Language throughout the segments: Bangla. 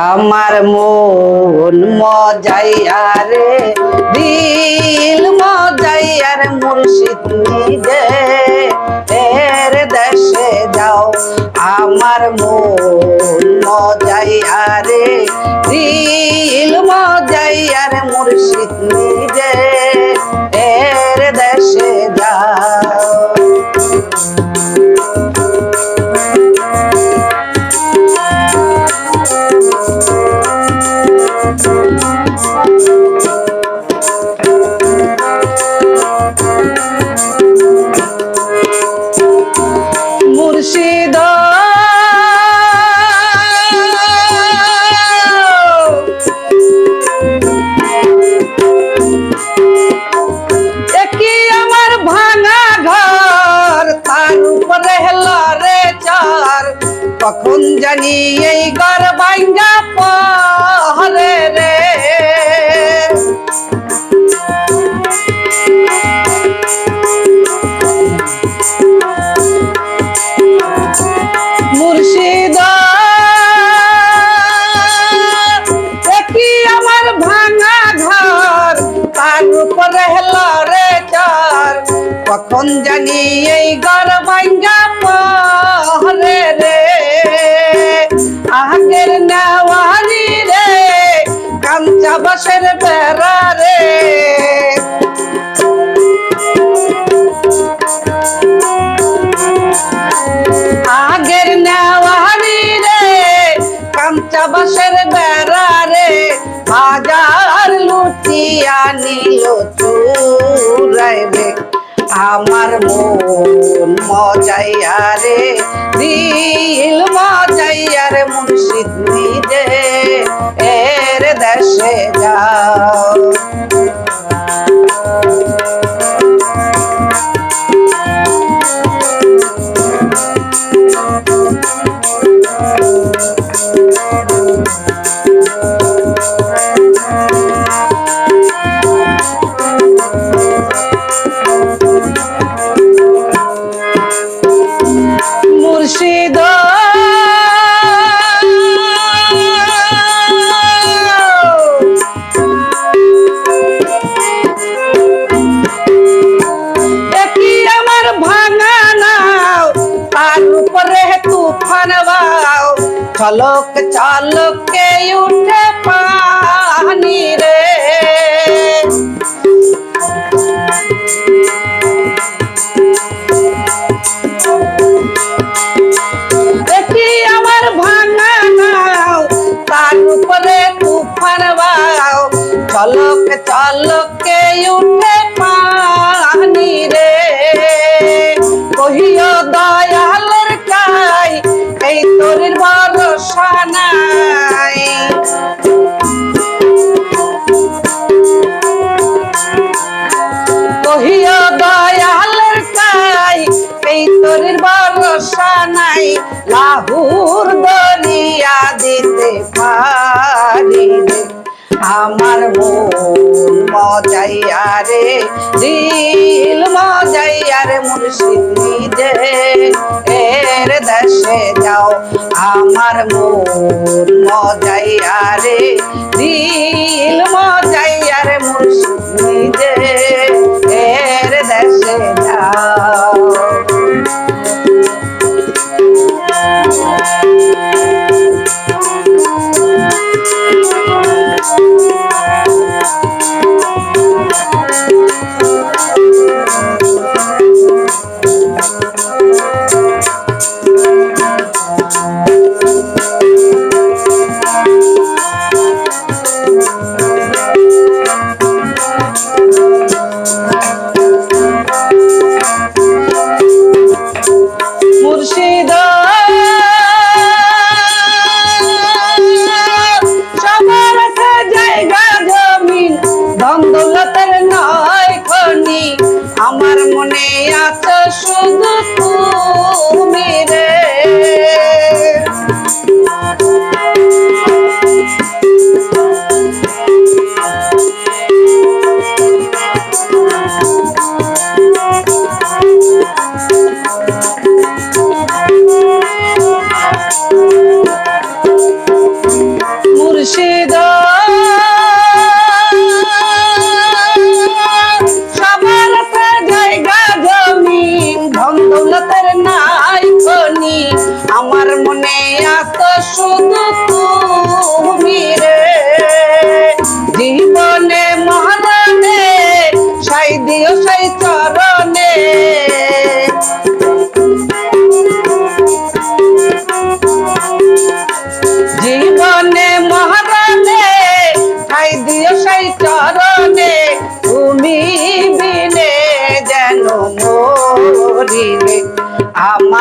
আমার মন মজাই রে দিল মজাইয়া রে মুর্শিদ নিজে। এর দেশে যাও আমার মন কখন জানি এই ঘর ভাঙ্গা পহরে তার উপরে হেলা রে চার। কখন জানি এই গর ভাঙ্গা পরে রে। আগের নেওয়ারি রে, কাঞ্চা বাসের বেড়া লুটিয়া নিল চুরাই রে, আমার মন মজাইয়া রে, দিল মজাইয়া রে মুর্শিদ নিজে, এর দেশে যাও। চলক চালকে উঠে পানি রে পারি আমার মন মজাইয়া রে, দিল মজাইয়া রে মুর্শিদ নিজে। এর দেশে যাও, আমার মন মজাইয়া রে, দিল মজাইয়া রে মুর্শিদ নিজে।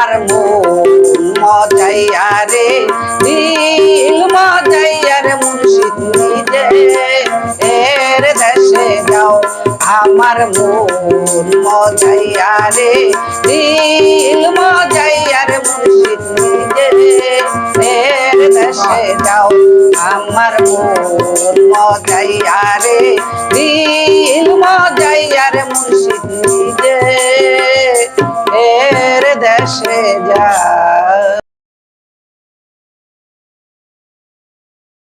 আমার মন মজাইয়া রে দিল মজাইয়া রে, মুর্শিদ নিজে এর দেশে যাও। আমার মন মজাইয়া রে দিল মজাইয়া রে, মুর্শিদ নিজে এর দেশে যাও। আমার মন মজাইয়া রে দিল মজাইয়া রে, মুর্শিদ নিজে দেশে যাও